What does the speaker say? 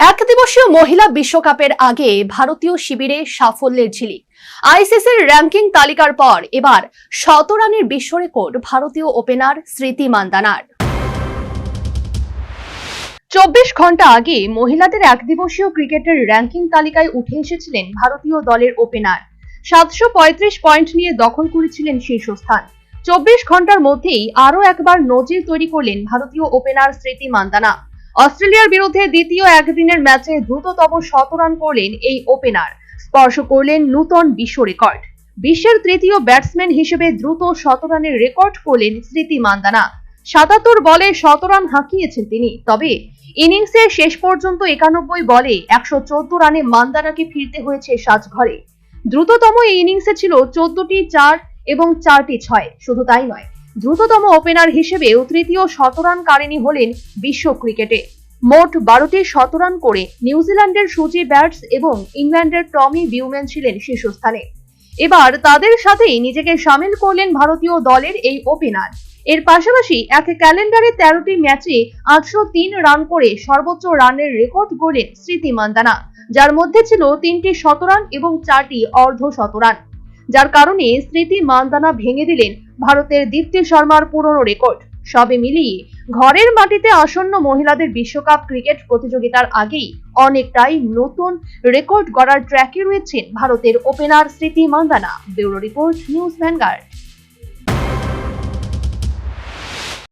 একদিবসীয় মহিলা বিশ্বকাপের আগে ভারতীয় শিবিরে সাফল্যের ঝিলিক। আইসিসির র্যাঙ্কিং তালিকার পর এবার শত রানের বিশ্ব রেকর্ড ভারতীয় ওপেনার স্মৃতি মান্দানার। চব্বিশ ঘণ্টা আগে মহিলাদের একদিবসীয় ক্রিকেটের র্যাঙ্কিং তালিকায় উঠে এসেছিলেন ভারতীয় দলের ওপেনার। সাতশো পঁয়ত্রিশ পয়েন্ট নিয়ে দখল করেছিলেন শীর্ষস্থান। চব্বিশ ঘণ্টার মধ্যেই আরও একবার নজির তৈরি করলেন ভারতীয় ওপেনার স্মৃতি মান্দানা। অস্ট্রেলিয়ার বিরুদ্ধে দ্বিতীয় একদিনের ম্যাচে দ্রুততম শতরান করলেন এই ওপেনার। স্পর্শ করলেন নূতন বিশ্ব রেকর্ড। বিশ্বের তৃতীয় ব্যাটসম্যান হিসেবে দ্রুত শতরানের রেকর্ড করলেন স্মৃতি মান্দানা। সাতাত্তর বলে শতরান হাঁকিয়েছেন তিনি। তবে ইনিংসের শেষ পর্যন্ত একানব্বই বলে একশো চোদ্দ রানে মান্দানাকে ফিরতে হয়েছে সাজঘরে। দ্রুততম এই ইনিংসে ছিল চোদ্দটি চার এবং চারটি ছয়। শুধু তাই নয় দ্রুততম ওপেনার হিসেবেও তৃতীয় শতরানকারিণী হলেন বিশ্ব ক্রিকেটে। মোট বারোটি শতরান করে নিউজিল্যান্ডের সুজি ব্যাটস এবং ইংল্যান্ডের টমি বিউম্যান ছিলেন শীর্ষস্থানে। এবার তাদের সাথেই নিজেকে সামিল করলেন ভারতীয় দলের এই ওপেনার। এর পাশাপাশি এক ক্যালেন্ডারে তেরোটি ম্যাচে আটশো তিন রান করে সর্বোচ্চ রানের রেকর্ড গড়লেন স্মৃতি মান্দানা, যার মধ্যে ছিল তিনটি শতরান এবং চারটি অর্ধ শতরান। যার কারণে স্মৃতি মান্দানা ভেঙে দিলেন ভারতের দীপ্তি শর্মার পুরনো রেকর্ড। সবে মিলিয়ে ঘরের মাটিতে আসন্ন মহিলাদের বিশ্বকাপ ক্রিকেট প্রতিযোগিতার আগেই অনেকটাই নতুন রেকর্ড গড়ার ট্র্যাকে রয়েছেন ভারতের opener Smriti Mandhana. Bureau report, News Vanguard.